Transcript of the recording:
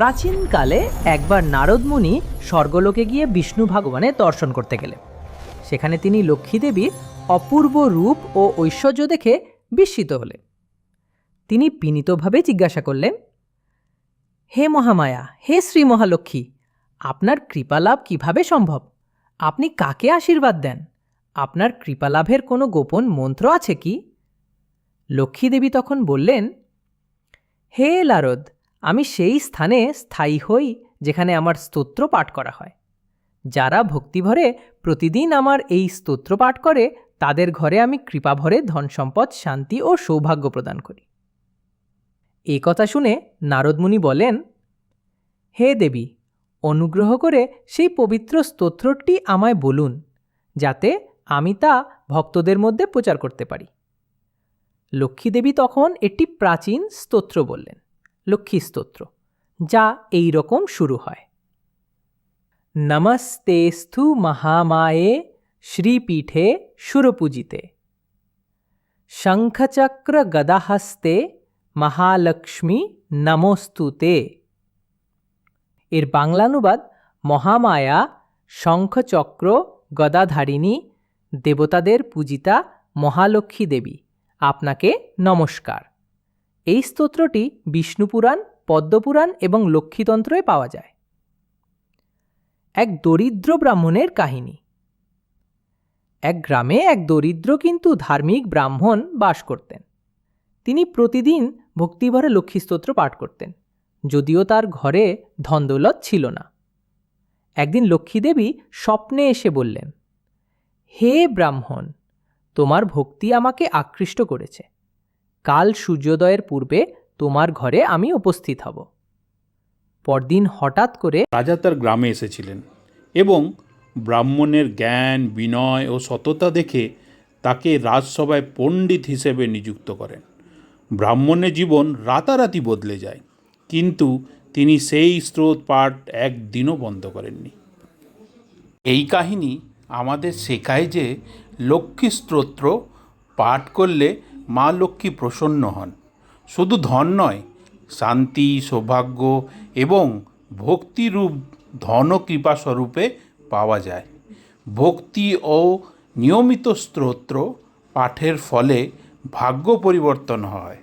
প্রাচীনকালে একবার নারদ মুনি স্বর্গলোকে গিয়ে বিষ্ণু ভগবানের দর্শন করতে গেলেন সেখানে তিনি লক্ষ্মী দেবীর অপূর্ব রূপ ও ঐশ্বর্য দেখে বিস্মিত হলেন। তিনি বিনীতভাবে জিজ্ঞাসা করলেন, হে মহামায়া, হে শ্রী মহালক্ষ্মী আপনার কৃপালাভ কীভাবে সম্ভব? আপনি কাকে আশীর্বাদ দেন? আপনার কৃপালাভের কোনো গোপন মন্ত্র আছে কি? লক্ষ্মী দেবী তখন বললেন, হে লারদ আমি সেই স্থানে স্থায়ী হই যেখানে আমার স্তোত্র পাঠ করা হয়। যারা ভক্তিভরে প্রতিদিন আমার এই স্তোত্র পাঠ করে, তাদের ঘরে আমি কৃপাভরে ধন সম্পদ, শান্তি ও সৌভাগ্য প্রদান করি। এই কথা শুনে নারদমুনি বলেন, হে দেবী, অনুগ্রহ করে সেই পবিত্র স্তোত্রটি আমায় বলুন, যাতে আমি তা ভক্তদের মধ্যে প্রচার করতে পারি। লক্ষ্মীদেবী তখন একটি প্রাচীন স্তোত্র বললেন। লক্ষ্মী স্তোত্র, যা এই রকম শুরু হয়। নমস্তেস্থু মহামায়ে শ্রীপীঠে সুরপূজিতে। শঙ্খচক্র গদাহস্তে মহালক্ষ্মী নমস্তুতে। এর বাংলানুবাদ মহামায়া, শঙ্খচক্র, গদাধারিণী, দেবতাদের পূজিতা মহালক্ষ্মী দেবী। আপনাকে নমস্কার। এই স্তোত্রটি বিষ্ণুপুরাণ পদ্মপুরাণ এবং লক্ষ্মীতন্ত্রে পাওয়া যায়। এক দরিদ্র ব্রাহ্মণের কাহিনী। এক গ্রামে এক দরিদ্র কিন্তু ধার্মিক ব্রাহ্মণ বাস করতেন। তিনি প্রতিদিন ভক্তিভরে লক্ষ্মীস্তোত্র পাঠ করতেন, যদিও তার ঘরে ধনদৌলত ছিল না। একদিন লক্ষ্মীদেবী স্বপ্নে এসে বললেন, হে ব্রাহ্মণ, তোমার ভক্তি আমাকে আকৃষ্ট করেছে। কাল সূর্যোদয়ের পূর্বে তোমার ঘরে আমি উপস্থিত হব। পরদিন হঠাৎ করে রাজা তার গ্রামে এসেছিলেন এবং ব্রাহ্মণের জ্ঞান, বিনয় ও সততা দেখে তাকে রাজসভায় পণ্ডিত হিসেবে নিযুক্ত করেন। ব্রাহ্মণের জীবন রাতারাতি বদলে যায়, কিন্তু তিনি সেই স্রোত পাঠ একদিনও বন্ধ করেননি। এই কাহিনী আমাদের শেখায় যে লক্ষ্মী স্তোত্র পাঠ করলে মা লক্ষ্মী প্রসন্ন হন। শুধু ধন নয়, শান্তি, সৌভাগ্য এবং ভক্তিরূপ ধন কৃপা স্বরূপে পাওয়া যায়। ভক্তি ও নিয়মিত স্তোত্র পাঠের ফলে ভাগ্য পরিবর্তন হয়।